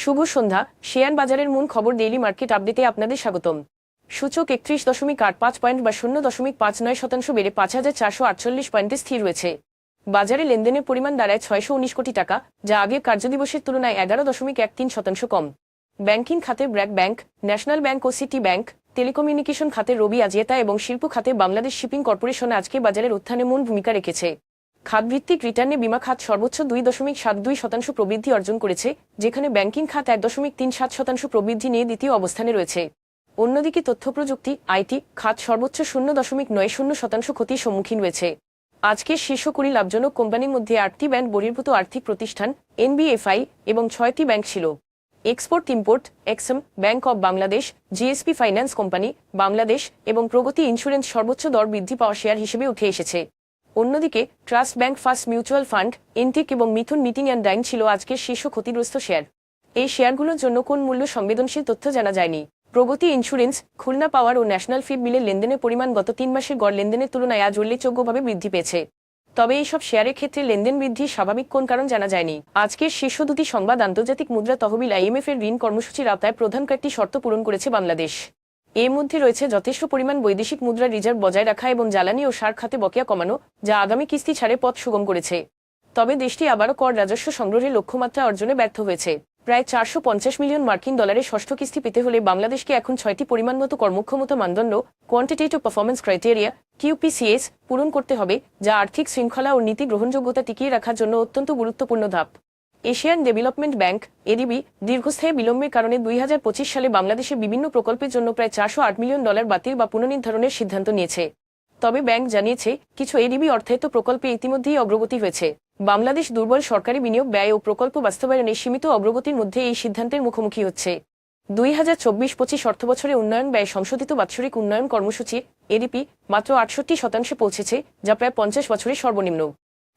শুভ সন্ধ্যা, share বাজারের মূল খবর ডেইলি মার্কেট আপডেটে আপনাদের স্বাগতম। সূচক একত্রিশ দশমিক আট পাঁচ পয়েন্ট বা শূন্য দশমিক পাঁচ নয় শতাংশ বেড়ে পাঁচ হাজার চারশো আটচল্লিশ পয়েন্টে স্থির রয়েছে। বাজারে লেনদেনের পরিমাণ দাঁড়ায় ছয়শো উনিশ কোটি টাকা, যা আগের কার্যদিবসের তুলনায় এগারো দশমিক এক তিন শতাংশ কম। ব্যাংকিং খাতে ব্র্যাক ব্যাংক, ন্যাশনাল ব্যাংক ও সিটি ব্যাংক, টেলিকমিউনিকেশন খাতে রবি আজিয়েতা এবং শিল্প খাতে বাংলাদেশ শিপিং কর্পোরেশন আজকে বাজারের উত্থানে মূল ভূমিকা রেখেছে। খাতভিত্তিক রিটার্নে বিমা খাত সর্বোচ্চ দুই দশমিক সাত দুই শতাংশ প্রবৃদ্ধি অর্জন করেছে, যেখানে ব্যাংকিং খাত এক দশমিক তিন সাত শতাংশ প্রবৃদ্ধি নিয়ে দ্বিতীয় অবস্থানে রয়েছে। অন্যদিকে তথ্য প্রযুক্তি, আইটি খাত সর্বোচ্চ শূন্য দশমিক নয় শূন্য শতাংশ ক্ষতির সম্মুখীন হয়েছে আজকের শীর্ষ কুড়ি লাভজনক কোম্পানির মধ্যে আটটি ব্যাংক বহির্ভূত আর্থিক প্রতিষ্ঠান, এনবিএফআই এবং ছয়টি ব্যাংক ছিল। Export import, EXIM, bank of Bangladesh, GSP finance company, Bangladesh এবং প্রগতি ইন্স্যুরেন্স সর্বোচ্চ দর বৃদ্ধি পাওয়া শেয়ার হিসেবে উঠে এসেছে। অন্যদিকে, trust bank first mutual fund Intech এবং মিথুন মিটিং অ্যান্ড ডাইন ছিল আজকের শীর্ষ ক্ষতিগ্রস্ত শেয়ার। এই শেয়ারগুলোর জন্য কোন মূল্য সংবেদনশীল তথ্য জানা যায়নি। প্রগতি ইন্স্যুরেন্স, খুলনা পাওয়ার ও ন্যাশনাল ফিড মিলের লেনদেনের পরিমাণ গত তিন মাসের গড় লেনদেনের তুলনায় আজ উল্লেখযোগ্যভাবে বৃদ্ধি পেয়েছে। তবে এইসব শেয়ারের ক্ষেত্রে লেনদেন বৃদ্ধির স্বাভাবিক কোন কারণ জানা যায়নি। আজকের শীর্ষ দুটি সংবাদ আন্তর্জাতিক মুদ্রা তহবিল আইএমএফ এর ঋণ কর্মসূচির আওতায় প্রধান কয়েকটি শর্ত পূরণ করেছে বাংলাদেশ। এর মধ্যে রয়েছে যথেষ্ট পরিমাণ বৈদেশিক মুদ্রা রিজার্ভ বজায় রাখা এবং জ্বালানি ও সার খাতে বকেয়া কমানো, যা আগামী কিস্তি ছাড়ে পথ সুগম করেছে। তবে দেশটি আবারও কর রাজস্ব সংগ্রহের লক্ষ্যমাত্রা অর্জনে ব্যর্থ হয়েছে। প্রায় চারশো পঞ্চাশ মিলিয়ন মার্কিন ডলারের ষষ্ঠ কিস্তি পেতে হলে বাংলাদেশকে এখন ছয়টি পরিমাণমতো কর্মক্ষমতা মানদণ্ড কোয়ান্টিটেটিভ পারফরমেন্স ক্রাইটেরিয়া কিউপিসিএস পূরণ করতে হবে, যা আর্থিক শৃঙ্খলা ও নীতি গ্রহণযোগ্যতা টিকিয়ে রাখার জন্য অত্যন্ত গুরুত্বপূর্ণ ধাপ। এশিয়ান ডেভেলপমেন্ট ব্যাংক এডিবি দীর্ঘস্থায়ী বিলম্বের কারণে দুই হাজার পঁচিশ সালে বাংলাদেশে বিভিন্ন প্রকল্পের জন্য প্রায় চারশো আট মিলিয়ন ডলার বাতিল বা পুনর্নির্ধারণের সিদ্ধান্ত নিয়েছে। তবে ব্যাংক জানিয়েছে, কিছু এডিবি অর্থায়িত প্রকল্পে ইতিমধ্যেই অগ্রগতি হয়েছে। বাংলাদেশ দুর্বল সরকারি বিনিয়োগ, ব্যয় ও প্রকল্প বাস্তবায়নে সীমিত অগ্রগতির মধ্যে এই সিদ্ধান্তের মুখোমুখি হচ্ছে। দুই হাজার চব্বিশ পঁচিশ অর্থবছরে উন্নয়ন ব্যয় সংশোধিত বাৎসরিক উন্নয়ন কর্মসূচি এডিপি মাত্র আটষট্টি শতাংশে পৌঁছেছে, যা প্রায় পঞ্চাশ বছরের সর্বনিম্ন।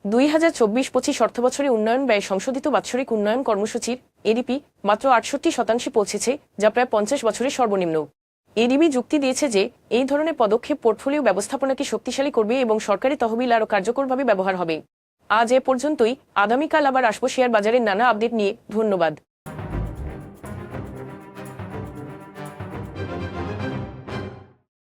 দুই হাজার চব্বিশ পঁচিশ অর্থবছরে উন্নয়ন ব্যয় সংশোধিত বাৎসরিক উন্নয়ন কর্মসূচির এডিপি মাত্র আটষট্টি শতাংশে পৌঁছেছে, যা প্রায় পঞ্চাশ বছরের সর্বনিম্ন। এডিবি যুক্তি দিয়েছে যে, এই ধরনের পদক্ষেপ পোর্টফোলিও ব্যবস্থাপনাকে শক্তিশালী করবে এবং সরকারি তহবিল আরও কার্যকরভাবে ব্যবহার হবে। আজ এ পর্যন্তই। আগামীকাল আবার আসব শেয়ার বাজারের নানা আপডেট নিয়ে। ধন্যবাদ।